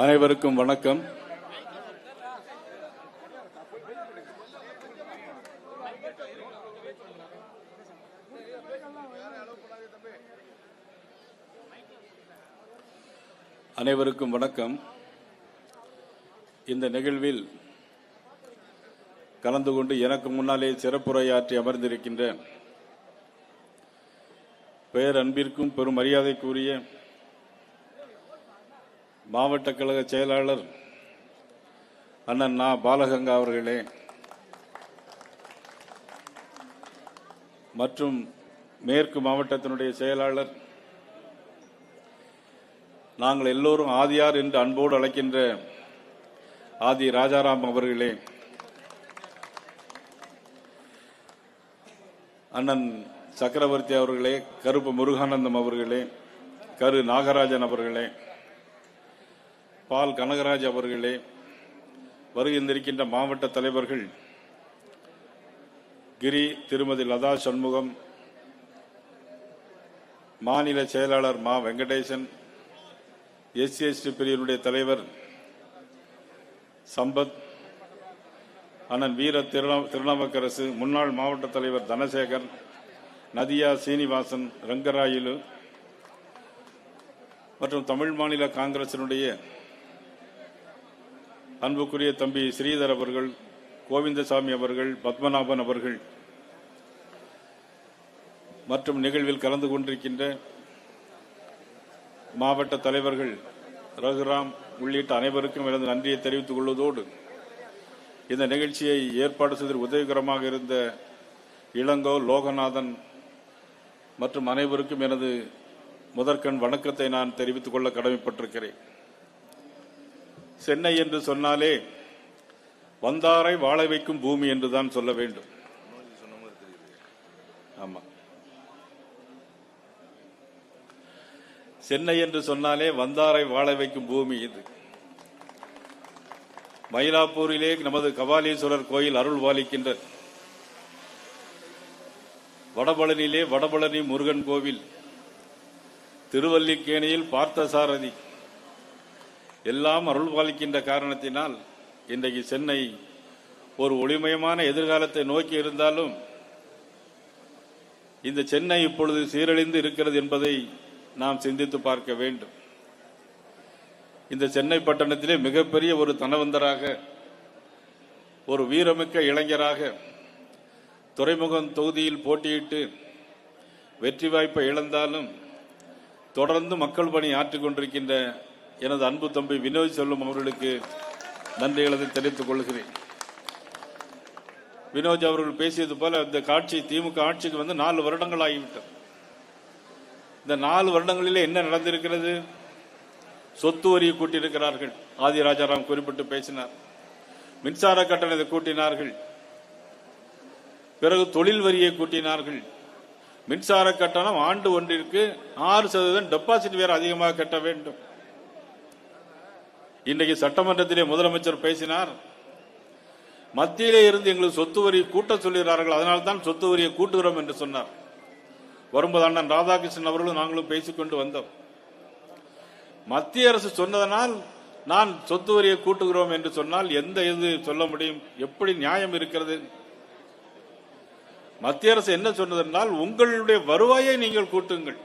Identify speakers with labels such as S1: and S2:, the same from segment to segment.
S1: அனைவருக்கும் வணக்கம். அனைவருக்கும் வணக்கம். இந்த நிகழ்வில் கலந்து கொண்டு எனக்கு முன்னாலே சிறப்புரையாற்றி அமர்ந்திருக்கின்ற பெயர் அன்பிற்கும் பெரும் மரியாதைக்குரிய மாவட்ட கழக செயலாளர் அண்ணன் நா. பாலகங்கா அவர்களே மற்றும் மேற்கு மாவட்டத்தினுடைய செயலாளர் நாங்கள் எல்லோரும் ஆதியார் என்று அன்போடு அழைக்கின்ற ஆதி ராஜாராம் அவர்களே அண்ணன் சக்கரவர்த்தி அவர்களே கருப்பு முருகானந்தம் அவர்களே கரு நாகராஜன் அவர்களே பால் கனகராஜ் அவர்களே வருகின்றிருக்கின்ற மாவட்ட தலைவர்கள் கிரி திருமதி லதா சண்முகம் மாநில செயலாளர் மா வெங்கடேசன் எஸ்சி எஸ்டி பிரிவினுடைய தலைவர் சம்பத் அண்ணன் வீர திருநா- திருநாவுக்கரசு முன்னாள் மாவட்ட தலைவர் தனசேகர் நதியா சீனிவாசன் ரங்கராயிலு மற்றும் தமிழ் மாநில காங்கிரசினுடைய அன்புக்குரிய தம்பி ஸ்ரீதர் அவர்கள் கோவிந்தசாமி அவர்கள் பத்மநாபன் அவர்கள் மற்றும் நிகழ்வில் கலந்து கொண்டிருக்கின்ற மாவட்ட தலைவர்கள் ரகுராம் உள்ளிட்ட அனைவருக்கும் எனது நன்றியை தெரிவித்துக் கொள்வதோடு இந்த நிகழ்ச்சியை ஏற்பாடு செய்து உதவிகரமாக இருந்த இளங்கோ லோகநாதன் மற்றும் அனைவருக்கும் எனது முதற்கண் வணக்கத்தை நான் தெரிவித்துக் கொள்ள கடமைப்பட்டிருக்கிறேன். சென்னை என்று சொன்னாலே வந்தாரை வாழ வைக்கும் பூமி என்றுதான் சொல்ல வேண்டும். ஆமா. சென்னை என்று சொன்னாலே வந்தாரை வாழ வைக்கும் பூமி இது. மயிலாப்பூரிலே நமது கபாலீஸ்வரர் கோயில் அருள் பாலிக்கின்ற வடபழனிலே வடபழனி முருகன் கோவில் திருவல்லிக்கேணியில் பார்த்தசாரதி எல்லாம் அருள் பாலிக்கின்ற காரணத்தினால் இன்றைக்கு சென்னை ஒரு ஒளிமயமான எதிர்காலத்தை நோக்கி இருந்தாலும் இந்த சென்னை இப்பொழுது சீரழிந்து இருக்கிறது என்பதை நாம் சிந்தித்து பார்க்க வேண்டும். இந்த சென்னை பட்டணத்திலே மிகப்பெரிய ஒரு தனவந்தராக ஒரு வீரமிக்க இளைஞராக துறைமுகம் தொகுதியில் போட்டியிட்டு வெற்றி வாய்ப்பை இழந்தாலும் தொடர்ந்து மக்கள் பணி ஆற்றிக் கொண்டிருக்கின்ற எனது அன்பு தம்பி வினோத் செல்வம் அவர்களுக்கு நன்றிகளை தெரிவித்துக் கொள்கிறேன். வினோஜ் அவர்கள் பேசியது போல இந்த காட்சி திமுக ஆட்சிக்கு வந்து நாலு வருடங்கள் ஆகிவிட்டது. இந்த நாலு வருடங்களிலே என்ன நடந்திருக்கிறது? சொத்து வரியை கூட்டியிருக்கிறார்கள். ஆதி ராஜாராம் குறிப்பிட்டு பேசினார். மின்சார கட்டணத்தை கூட்டினார்கள். பிறகு தொழில் வரியை கூட்டினார்கள். மின்சார கட்டணம் ஆண்டு ஒன்றிற்கு ஆறு சதவீதம் டெபாசிட் வேறு அதிகமாக கட்ட வேண்டும். இன்றைக்கு சட்டமன்றத்திலே முதலமைச்சர் பேசினார். மத்தியிலே இருந்து எங்களுக்கு சொத்து வரி கூட்ட சொல்லுகிறார்கள் அதனால் தான் சொத்து வரியை கூட்டுகிறோம் என்று சொன்னார். வரும்போது அண்ணன் ராதாகிருஷ்ணன் அவர்களும் நாங்களும் பேசிக்கொண்டு வந்தோம். மத்திய அரசு சொன்னதனால் நான் சொத்து வரியை கூட்டுகிறோம் என்று சொன்னால் எந்த இது சொல்ல முடியும்? எப்படி நியாயம் இருக்கிறது? மத்திய அரசு என்ன சொன்னதென்றால் உங்களுடைய வருவாயை நீங்கள் கூட்டுங்கள்.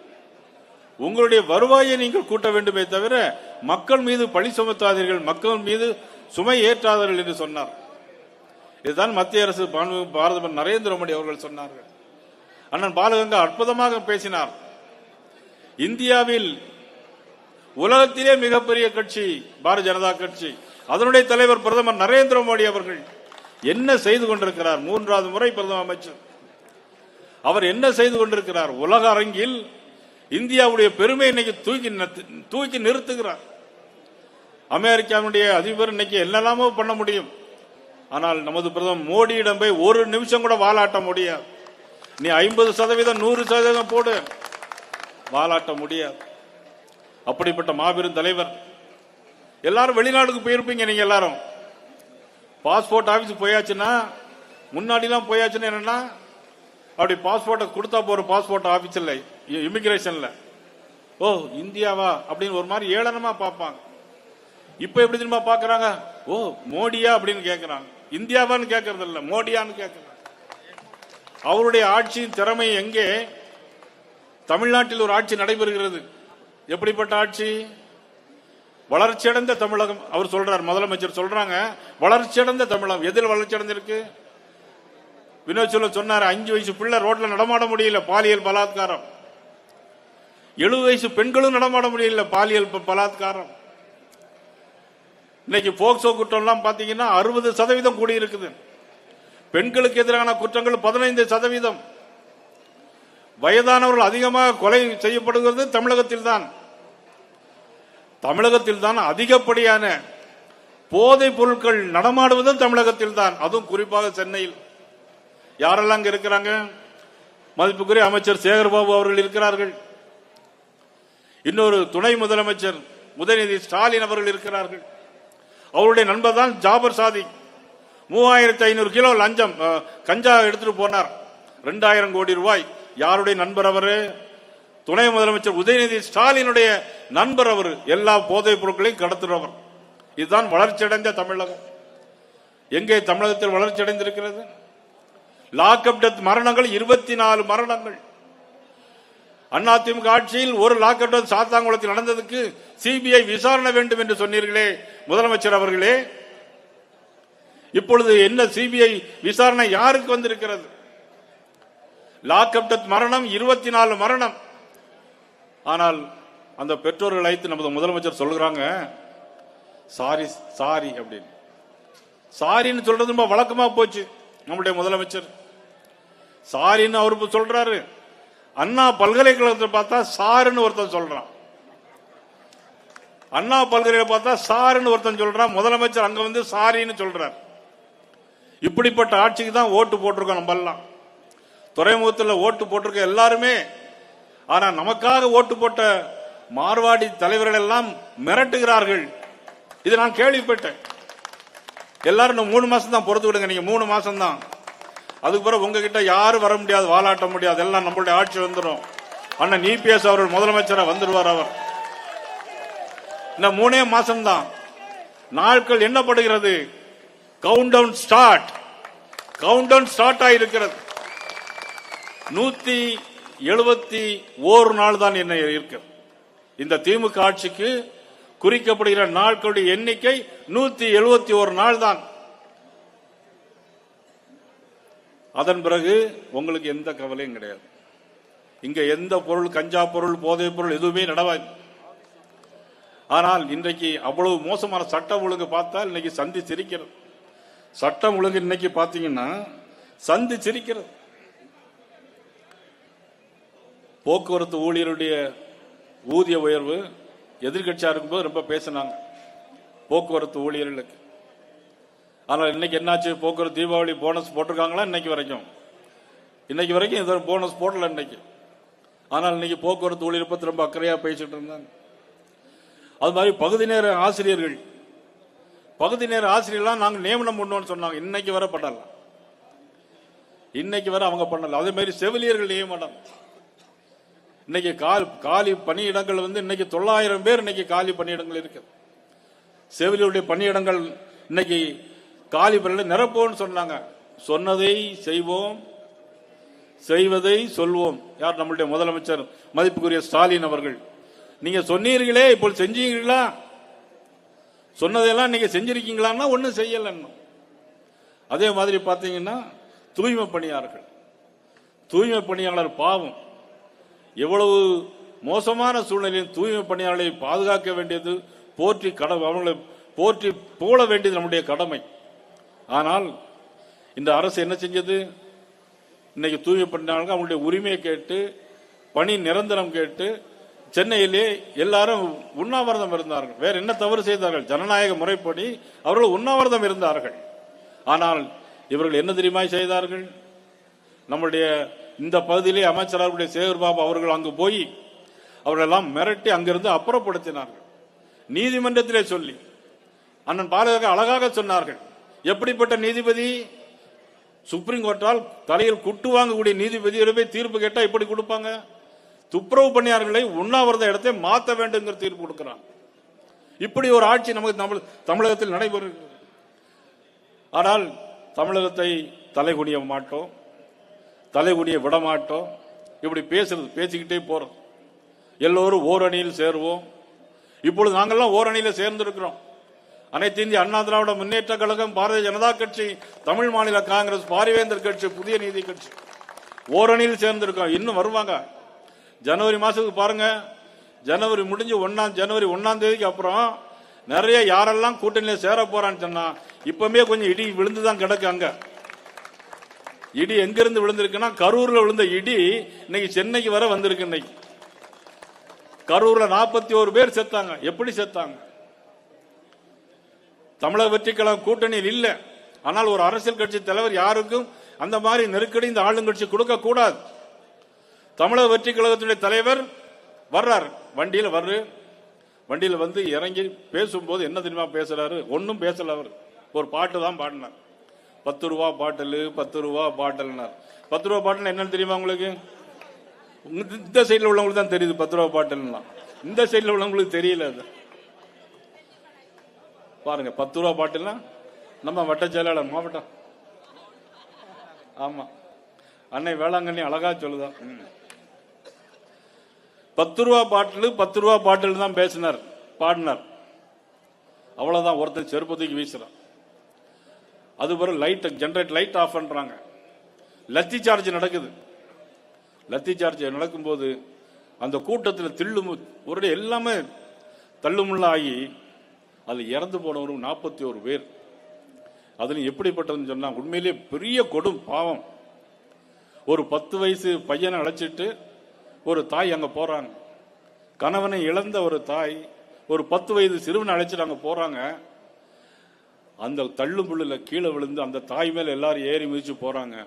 S1: உங்களுடைய வருவாயை நீங்கள் கூட்ட வேண்டுமே தவிர மக்கள் மீது பழி சுமத்தாதீர்கள் மக்கள் மீது சுமை ஏற்றாதீர்கள் என்று சொன்னார். இதுதான் மத்திய அரசு பானு- பாரத நரேந்திர மோடி அவர்கள் சொன்னார்கள். அண்ணன் பாலகங்கா அற்புதமாக பேசினார். இந்தியாவில் உலகத்திலே மிகப்பெரிய கட்சி பாரதிய ஜனதா கட்சி அதனுடைய தலைவர் பிரதமர் நரேந்திர மோடி அவர்கள் என்ன செய்து கொண்டிருக்கிறார்? மூன்றாவது முறை பிரதம அமைச்சர். அவர் என்ன செய்து கொண்டிருக்கிறார்? உலக அரங்கில் இந்தியாவுடைய பெருமை இன்னைக்கு தூக்கி தூக்கி நிறுத்துகிறார். அமெரிக்காவுடைய அதிபர் இன்னைக்கு என்னெல்லாமோ பண்ண முடியும். ஆனால் நமது பிரதமர் மோடியிடம் போய் ஒரு நிமிஷம் கூட வாலாட்ட முடியாது. நீ ஐம்பது சதவீதம் நூறு சதவீதம் போடு. வாலாட்ட முடியாது. அப்படிப்பட்ட மாபெரும் தலைவர். எல்லாரும் வெளிநாடுக்கு போயிருப்பீங்க நீங்க எல்லாரும். பாஸ்போர்ட் ஆஃபீஸுக்கு போயாச்சுன்னா முன்னாடிலாம் போயாச்சுன்னா என்னன்னா அப்படி பாஸ்போர்ட்டை கொடுத்தா போற பாஸ்போர்ட் ஆபீஸ்ல இமிகிரேஷன்ல ஓ இந்தியாவா? அப்படின்னு ஒரு மாதிரி ஏளனமா பார்ப்பாங்க. இப்ப எப்படி தெரியுமா பாக்குறாங்க ஓ மோடியா அப்படின்னு கேக்குறாங்க. இந்தியாவான்னு கேட்கறது இல்ல மோடியான்னு கேட்கறாங்க அவருடைய ஆட்சியின் திறமை எங்கே? தமிழ்நாட்டில் ஒரு ஆட்சி நடைபெறுகிறது. எப்படிப்பட்ட ஆட்சி? வளர்ச்சியடைந்த தமிழகம் அவர் சொல்றார் முதலமைச்சர் சொல்றாங்க வளர்ச்சியடைந்த தமிழகம். எதில் வளர்ச்சி அடைஞ்சிருக்கு வினோத் சொல்ல சொன்னார் அஞ்சு வயசு பிள்ளை ரோட்ல நடமாட முடியல பாலியல் பலாத்காரம். எழுபது வயசு பெண்களும் நடமாட முடியல பாலியல் பலாத்காரம். இன்னைக்கு போக்சோ குற்றம்லாம் பாத்தீங்கன்னா அறுபது சதவீதம் கூடி இருக்குது பெண்களுக்கு எதிரான குற்றங்கள் பதினைந்து சதவீதம். வயதானவர்கள் அதிகமாக கொலை செய்யப்படுகிறது தமிழகத்தில் தான் தமிழகத்தில் தான் அதிகப்படியான போதைப் பொருட்கள் நடமாடுவதும் தமிழகத்தில் தான் அதுவும் குறிப்பாக சென்னையில். யாரெல்லாம் அங்க இருக்கிறாங்க? மதிப்புக்குரிய அமைச்சர் சேகர்பாபு அவர்கள் இருக்கிறார்கள். இன்னொரு துணை முதலமைச்சர் உதயநிதி ஸ்டாலின் அவர்கள் இருக்கிறார்கள். அவருடைய நண்பர் தான் ஜாபர் சாதி. மூவாயிரத்தி ஐநூறு கிலோ லஞ்சம் கஞ்சா எடுத்துட்டு போனார். ரெண்டாயிரம் கோடி ரூபாய். யாருடைய நண்பர் அவரு? துணை முதலமைச்சர் உதயநிதி ஸ்டாலினுடைய நண்பர் அவர். எல்லா போதைப் பொருட்களையும் கடத்துறவர். இதுதான் வளர்ச்சியடைந்த தமிழகம். எங்கே தமிழகத்தில் வளர்ச்சி அடைந்திருக்கிறது லாக்அப் டெத் மரணங்கள் இருபத்தி நாலு மரணங்கள். அதிமுக ஆட்சியில் ஒரு லாக்அப் டெத் சாத்தாங்குளத்தில் நடந்ததுக்கு சிபிஐ விசாரணை வேண்டும் என்று சொன்னீர்களே முதலமைச்சர் அவர்களே. இப்பொழுது என்ன சிபிஐ விசாரணை யாருக்கு வந்திருக்கிறது? லாக்அப் டெத் மரணம் இருபத்தி நாலு மரணம். ஆனால் அந்த பெற்றோர்கள் அழைத்து நமது முதலமைச்சர் சொல்கிறாங்க சாரி சாரி அப்படின்னு. சாரின்னு சொல்றது ரொம்ப வழக்கமா போச்சு. நம்முடைய முதலமைச்சர். சாரின்னு அவர் சொல்றாரு. அண்ணா பல்கலைக்கழகத்தை பார்த்தா சாருன்னு ஒருத்தன் சொல்றான். அண்ணா பல்கலைக்கழக பார்த்தா சாருன்னு ஒருத்தன் சொல்றான். முதலமைச்சர் அங்க வந்து சாரின்னு சொல்றார். இப்படிப்பட்ட ஆட்சிக்கு தான் ஓட்டு போட்டிருக்கோம் நம்ம எல்லாம். துறைமுகத்தில் ஓட்டு போட்டிருக்க எல்லாருமே ஆனா நமக்காக ஓட்டு போட்ட மார்வாடி தலைவர்கள் எல்லாம் மிரட்டுகிறார்கள். இது நான் கேள்விப்பட்டேன். எல்லாரும் இன்னும் மூணு மாசம் தான் பொறுத்து விடுங்க. நீங்க மூணு மாசம் தான். அதுக்கு பிறகு உங்ககிட்ட யாரும் வர முடியாது வாலாட்ட முடியாது. எல்லாம் நம்மளுடைய ஆட்சி வந்துடும் அண்ணன் இபிஎஸ் அவர்கள் முதலமைச்சராக வந்துடுவார் அவர். இந்த மூணே மாசம் தான். நாட்கள் என்னப்படுகிறது countdown start countdown start ஆகிருக்கிறது நூத்தி எழுபத்தி ஓரு நாள் தான் என்ன இருக்கு. இந்த திமுக ஆட்சிக்கு குறிக்கப்படுகிற நாட்களுடைய எண்ணிக்கை நூத்தி எழுபத்தி ஒரு நாள் தான் அதன் பிறகு உங்களுக்கு எந்த கவலையும் கிடையாது. இங்க எந்த பொருள் கஞ்சா பொருள் போதைப் பொருள் எதுவுமே நடவாது. ஆனால் இன்றைக்கு அவ்வளவு மோசமான சட்டம் ஒழுங்கு பார்த்தால் இன்னைக்கு சந்தி சிரிக்கிறது. சட்டம் ஒழுங்கு இன்னைக்கு பார்த்தீங்கன்னா சந்தி சிரிக்கிறது. போக்குவரத்து ஊழியருடைய ஊதிய உயர்வு எதிர்கட்சியா இருக்கும்போது ரொம்ப பேசினாங்க. போக்குவரத்து ஊழியர்களுக்கு. ஆனால் இன்னைக்கு என்னாச்சு? போக்குவரத்து தீபாவளி போனஸ் போட்டிருக்காங்களா இன்னைக்கு வரைக்கும்? இன்னைக்கு வரைக்கும் இது போனஸ் போடல இன்னைக்கு. ஆனால் இன்னைக்கு போக்குவரத்து ஊழியர் பத்தி ரொம்ப அக்கறையா பேசிட்டு இருந்தாங்க. அது மாதிரி பகுதி நேர ஆசிரியர்கள். பகுதி நேர ஆசிரியர்லாம் நாங்கள் நியமனம் பண்ணோம்னு சொன்னாங்க. இன்னைக்கு வர பண்ணல. இன்னைக்கு வர அவங்க பண்ணல. அதே மாதிரி செவிலியர்கள் நியமனம். இன்னைக்கு கால் காலி பணியிடங்கள் வந்து இன்னைக்கு தொள்ளாயிரம் பேர் இன்னைக்கு காலி பணியிடங்கள் இருக்குது செவிலியுடைய பணியிடங்கள் இன்னைக்கு காலி பணியில் நிரப்போம்னு சொன்னாங்க. சொன்னதை செய்வோம் செய்வதை சொல்வோம். யார் நம்மளுடைய முதலமைச்சர்? மதிப்புக்குரிய ஸ்டாலின் அவர்கள். நீங்க சொன்னீர்களே இப்போ செஞ்சீங்களா சொன்னதெல்லாம் நீங்க செஞ்சிருக்கீங்களான்னா ஒன்றும் செய்யலன்னு. இன்னும். அதே மாதிரி பார்த்தீங்கன்னா தூய்மை பணியாளர்கள். தூய்மை பணியாளர் பாவம். எவ்வளவு மோசமான சூழ்நிலையில் தூய்மை பணியாளர்களை பாதுகாக்க வேண்டியது போற்றி கடமை அவர்களை போற்றி புகழ வேண்டியது நம்முடைய கடமை. ஆனால் இந்த அரசு என்ன செஞ்சது? இன்னைக்கு தூய்மை பணியாளர்கள் அவங்களுடைய உரிமையை கேட்டு பணி நிரந்தரம் கேட்டு சென்னையிலே எல்லாரும் உண்ணாவிரதம் இருந்தார்கள். வேற என்ன தவறு செய்தார்கள்? ஜனநாயக முறைப்படி அவர்கள் உண்ணாவிரதம் இருந்தார்கள். ஆனால் இவர்கள் என்ன தெரியுமா செய்தார்கள்? நம்முடைய இந்த பகுதியிலே அமைச்சராருடைய சேகர் பாபு அவர்கள் அங்கு போய் அவர்களெல்லாம் மிரட்டி அங்கிருந்து அப்புறப்படுத்தினார்கள். நீதிமன்றத்திலே சொல்லி அண்ணன் பாலகர் அழகாக சொன்னார்கள். எப்படிப்பட்ட நீதிபதி? சுப்ரீம் கோர்ட்டால் தலையில் குட்டு வாங்கக்கூடிய நீதிபதி போய் தீர்ப்பு கேட்டால் எப்படி கொடுப்பாங்க? துப்புரவு பணியாளர்களை உண்ணாவிரத இடத்தை மாத்த வேண்டுங்கிற தீர்ப்பு கொடுக்கிறான். இப்படி ஒரு ஆட்சி நமக்கு தமிழ் தமிழகத்தில் நடைபெறுகிறது. ஆனால் தமிழகத்தை தலைகுனிய மாட்டோம். தலைகுனியை விடமாட்டோம். இப்படி பேசுறது பேசிக்கிட்டே போறோம். எல்லோரும் ஓரணியில் சேருவோம். இப்பொழுது நாங்கள்லாம் ஓரணியில் சேர்ந்திருக்கிறோம். அனைத்து இந்திய அண்ணா திராவிட முன்னேற்ற கழகம் பாரதிய ஜனதா கட்சி தமிழ் மாநில காங்கிரஸ் பாரிவேந்தர் கட்சி புதிய நீதி கட்சி. ஓரணியில் சேர்ந்திருக்கோம். இன்னும் வருவாங்க. ஜனவரி மாசத்துக்கு பாருங்க. ஜனவரி முடிஞ்சு ஒன்னாம் ஜனவரி ஒன்னாம் தேதிக்கு அப்புறம் நிறைய யாரெல்லாம் கூட்டணியில சேர போறான்னு சொன்னா இப்பவுமே கொஞ்சம் இடி விழுந்துதான் கிடக்கு அங்க. இடி எங்கிருந்து விழுந்திருக்குன்னா கரூர்ல விழுந்த இடி இன்னைக்கு சென்னைக்கு வர வந்திருக்கு இன்னைக்கு. கரூர்ல நாற்பத்தி ஒரு பேர் செத்தாங்க. எப்படி செத்தாங்க? தமிழக வெற்றி கழகம் கூட்டணியில் இல்ல. ஆனால் ஒரு அரசியல் கட்சி தலைவர் யாருக்கும் அந்த மாதிரி நெருக்கடி இந்த ஆளுங்கட்சி கொடுக்க கூடாது. தமிழக வெற்றி கழகத்துடைய தலைவர் வர்றார். வண்டியில் வர்று. வண்டியில் வந்து இறங்கி பேசும்போது என்ன தெரியுமா பேசுறாரு? ஒன்றும் பேசல அவர். ஒரு பாட்டு தான் பாடினார். பத்து ரூபா பாட்டில் பத்து ரூபா பாட்டில்னார். பத்து ரூபா பாட்டில் என்னன்னு தெரியுமா உங்களுக்கு? இந்த சைடில் உள்ளவங்களுக்கு தான் தெரியுது பத்து ரூபா பாட்டில்னா. இந்த சைடில் உள்ளவங்களுக்கு தெரியல அது. பாருங்க பத்து ரூபா பாட்டில்னா நம்ம வட்ட செயலாளர் மாவட்டம். ஆமா. அன்னை வேளாங்கண்ணி அழகா சொல்லுதான் ம். பத்து ரூபா பாட்டில் பத்து ரூபா பாட்டில் தான் பேசினார் பாடினார். அவ்வளவுதான் ஒருத்தன் செருப்பத்துக்கு வீசுறான். அது வரும் லைட் ஜென்ரேட் லைட் ஆஃப் பண்றாங்க. லத்தி சார்ஜ் நடக்குது. லத்தி சார்ஜ் நடக்கும்போது அந்த கூட்டத்தில் தில்லும் ஒரு எல்லாமே தள்ளுமுள்ள ஆகி அதில் இறந்து போனவரும் நாற்பத்தி ஒரு பேர். அதில் எப்படிப்பட்டதுன்னு சொன்னால் உண்மையிலேயே பெரிய கொடும் பாவம். ஒரு பத்து வயசு பையனை அழைச்சிட்டு ஒரு தாய் அங்கே போகிறாங்க கணவனை இழந்த ஒரு தாய் ஒரு பத்து வயது சிறுவனை அழைச்சிட்டு அங்கே போகிறாங்க அந்த தள்ளும் புள்ளில கீழே விழுந்து அந்த தாய் மேல எல்லாரும் ஏறி மிதிச்சு போறாங்க.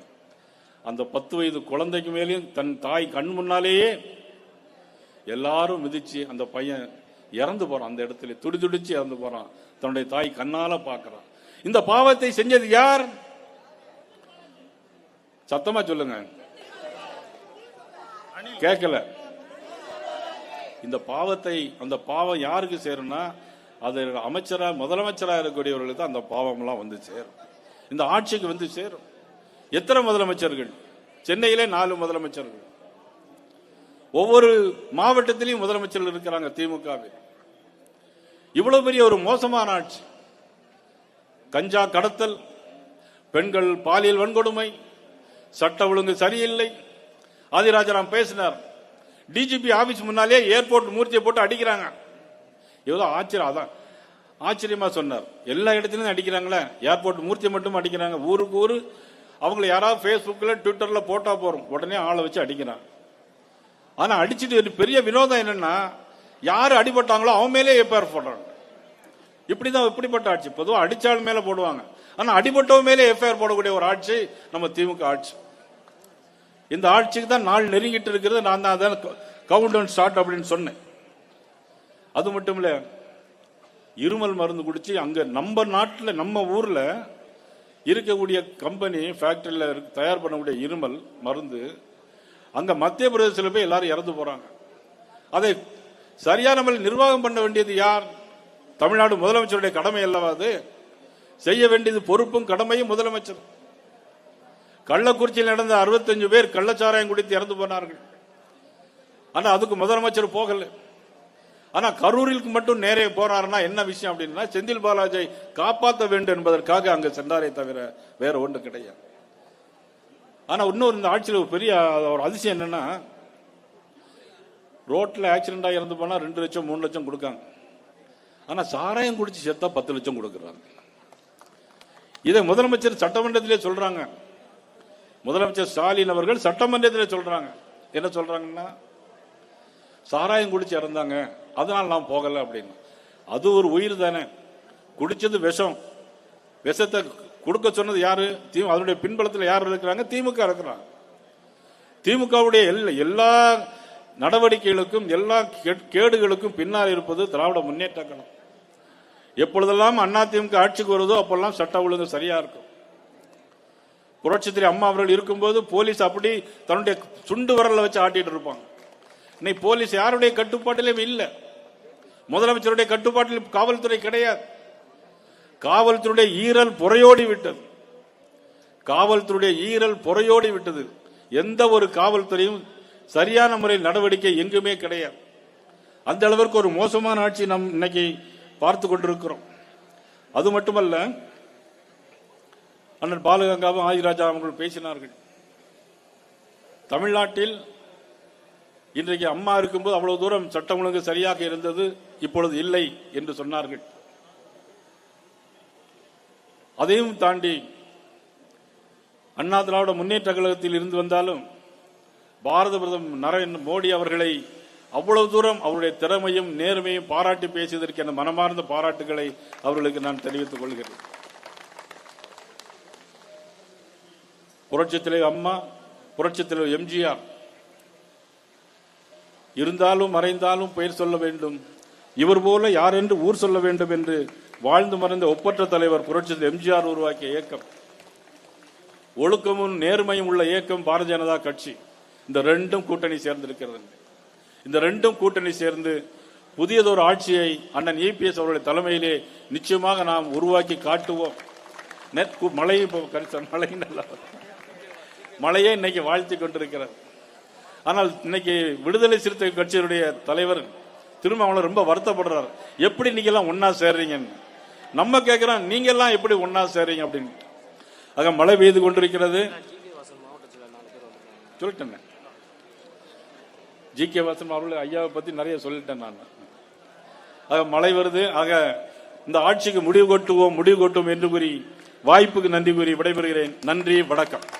S1: அந்த பத்து வயது குழந்தைக்கு மேலேயும் தன் தாய் கண் முன்னாலேயே எல்லாரும் மிதிச்சு அந்த பையன் இறந்து போறான். அந்த இடத்துல துடி துடிச்சு இறந்து போறான். தன்னுடைய தாய் கண்ணால பார்க்குறான் இந்த பாவத்தை செஞ்சது யார்? சத்தமா சொல்லுங்க. கேட்கல. இந்த பாவத்தை அந்த பாவம் யாருக்கு சேரும்னா அது அமைச்சராக முதலமைச்சராக இருக்கக்கூடியவர்களுக்கு தான் அந்த பாவம்லாம் வந்து சேரும். இந்த ஆட்சிக்கு வந்து சேரும். எத்தனை முதலமைச்சர்கள்? சென்னையிலே நாலு முதலமைச்சர்கள். ஒவ்வொரு மாவட்டத்திலையும் முதலமைச்சர்கள் இருக்கிறாங்க திமுகவில். இவ்வளவு பெரிய ஒரு மோசமான ஆட்சி. கஞ்சா கடத்தல் பெண்கள் பாலியல் வன்கொடுமை சட்ட ஒழுங்கு சரியில்லை. ஆதிராஜராம் பேசினார். டிஜிபி ஆபீஸ் முன்னாலே ஏர்போர்ட் மூர்த்தியை போட்டு அடிக்கிறாங்க. எவ்வளவு ஆச்சரியம் அதான். ஆச்சரியமா சொன்னார். எல்லா இடத்துலயும் அடிக்கிறாங்களே? ஏர்போர்ட் மூர்த்தி மட்டும் அடிக்கிறாங்க. ஊருக்கு ஊரு அவங்களை யாராவது ஃபேஸ்புக்கில் ட்விட்டர்ல போட்டா போறோம். உடனே ஆளை வச்சு அடிக்கிறான். ஆனா அடிச்சுட்டு ஒரு பெரிய வினோதம் என்னன்னா யார் அடிபட்டாங்களோ அவன் மேலே எஃப்ஐஆர் போடுறாங்க இப்படிதான் இப்படிப்பட்ட ஆட்சி. பொதுவாக அடிச்சாள் மேல போடுவாங்க. ஆனா அடிபட்டவ மேலே எஃப்ஐஆர் போடக்கூடிய ஒரு ஆட்சி நம்ம திமுக ஆட்சி. இந்த ஆட்சிக்கு தான் நாள் நெருங்கிட்டு இருக்கிறது. நான் தான் அதான் கவுண்ட் டவுன் ஸ்டார்ட் அப்படின்னு சொன்னேன். அது மட்டும் இல்ல இருமல் மருந்து குடிச்சு அங்க நம்ம நாட்டில் நம்ம ஊர்ல இருக்கக்கூடிய கம்பெனி ஃபேக்டரியில் தயார் பண்ணக்கூடிய இருமல் மருந்து அங்க மத்திய பிரதேசத்தில் போய் எல்லாரும் இறந்து போறாங்க. அதை சரியான முறையில் நிர்வாகம் பண்ண வேண்டியது யார்? தமிழ்நாடு முதலமைச்சருடைய கடமை அல்லவா அது? செய்ய வேண்டியது பொறுப்பும் கடமையும் முதலமைச்சர். கள்ளக்குறிச்சியில் நடந்த 65 பேர் கள்ளச்சாராயம் குடித்து இறந்து போனார்கள். ஆனால் அதுக்கு முதலமைச்சர் போகலை. ஆனா கரூரிற்கு மட்டும் நேரே போறாருன்னா என்ன விஷயம் அப்படின்னா செந்தில் பாலாஜியை காப்பாற்ற வேண்டும் என்பதற்காக அங்கு சென்றாரே தவிர வேற ஒன்று கிடையாது. ஆனா இன்னொரு இந்த ஆட்சியில் ஒரு பெரிய ஒரு அதிசயம் என்னன்னா ரோட்ல ஆக்சிடென்ட் இறந்து போனா ரெண்டு லட்சம் மூணு லட்சம் கொடுக்காங்க. ஆனா சாராயம் குடிச்சு செத்தா பத்து லட்சம் கொடுக்குறாங்க. இதை முதலமைச்சர் சட்டமன்றத்திலே சொல்றாங்க. முதலமைச்சர் ஸ்டாலின் அவர்கள் சட்டமன்றத்திலே சொல்றாங்க. என்ன சொல்றாங்கன்னா சாராயம் குடிச்சு இறந்தாங்க. அதனால் நான் போகலை அப்படின்னு. அது ஒரு உயிர் தானே. குடிச்சது விஷம். விஷத்தை கொடுக்க சொன்னது யாரு? தி- அதனுடைய பின்பலத்தில் யார் இருக்கிறாங்க? திமுக இருக்கிறாங்க. திமுகவுடைய எல்லா எல்லா நடவடிக்கைகளுக்கும் எல்லா கேடுகளுக்கும் பின்னால் இருப்பது திராவிட முன்னேற்ற கழகம். எப்பொழுதெல்லாம் அண்ணா திமுக ஆட்சிக்கு வருதோ அப்பெல்லாம் சட்ட ஒழுங்கு சரியா இருக்கும். புரட்சித்திரி அம்மா அவர்கள் இருக்கும்போது போலீஸ் அப்படி தன்னுடைய சுண்டு வரல வச்சு ஆட்டிட்டு இருப்பாங்க. இன்னைக்கு போலீஸ் யாருடைய கட்டுப்பாட்டிலும் இல்லை. முதலமைச்சருடைய கட்டுப்பாட்டில் காவல்துறை கிடையாது. காவல்துறையுடைய ஈரல் புறையோடி விட்டது. காவல்துறையுடைய ஈரல் புறையோடி விட்டது. எந்த ஒரு காவல்துறையும் சரியான முறையில் நடவடிக்கை எங்குமே கிடையாது. அந்த அளவிற்கு ஒரு மோசமான ஆட்சி நம் இன்னைக்கு பார்த்து கொண்டிருக்கிறோம். அது மட்டுமல்ல அண்ணன் பாலகங்காவும் ஆதிராஜா அவர்கள் பேசினார்கள். தமிழ்நாட்டில் இன்றைக்கு அம்மா இருக்கும்போது அவ்வளவு தூரம் சட்டம் ஒழுங்கு சரியாக இருந்தது. இப்பொழுது இல்லை என்று சொன்னார்கள். அதையும் தாண்டி அண்ணா திராவிட முன்னேற்ற கழகத்தில் இருந்து வந்தாலும் பாரத பிரதமர் நரேந்திர மோடி அவர்களை அவ்வளவு தூரம் அவருடைய திறமையும் நேர்மையும் பாராட்டி பேசியதற்கு என மனமார்ந்த பாராட்டுகளை அவர்களுக்கு நான் தெரிவித்துக் கொள்கிறேன். புரட்சித் தலைவர் அம்மா புரட்சித் தலைவர் எம்ஜிஆர் இருந்தாலும் மறைந்தாலும் பெயர் சொல்ல வேண்டும். இவர் போல யார் என்று ஊர் சொல்ல வேண்டும் என்று வாழ்ந்து மறைந்த ஒப்பற்ற தலைவர் புரட்சி எம்ஜிஆர் உருவாக்கிய இயக்கம். ஒழுக்கமும் நேர்மையும் உள்ள இயக்கம் பாரதிய ஜனதா கட்சி. இந்த ரெண்டும் கூட்டணி சேர்ந்திருக்கிறது. இந்த ரெண்டும் கூட்டணி சேர்ந்து புதியதொரு ஆட்சியை அண்ணன் இபிஎஸ் அவருடைய தலைமையிலே நிச்சயமாக நாம் உருவாக்கி காட்டுவோம். மழை மழை நல்லா. மழையே இன்னைக்கு வாழ்த்தி கொண்டிருக்கிறார் ஆனால் இன்னைக்கு விடுதலை சிறுத்தை கட்சியினுடைய தலைவர் திரும்ப அவனை ரொம்ப வருத்தப்படுறாரு. எப்படி நீங்க எல்லாம் ஒன்னா சேர்றீங்கன்னு? நம்ம கேட்கிறோம் நீங்க எல்லாம் எப்படி ஒன்னா சேர்றீங்க? அப்படின்னு. ஆக மழை பெய்து கொண்டிருக்கிறது. சொல்லிட்டேன். ஜி கே வாசன் அவர்கள் ஐயாவை பத்தி நிறைய சொல்லிட்டேன் நான். ஆக மழை வருது. ஆக இந்த ஆட்சிக்கு முடிவு கொட்டுவோம் முடிவு கொட்டுவோம் என்று கூறி வாய்ப்புக்கு நன்றி கூறி விடைபெறுகிறேன். நன்றி வணக்கம்.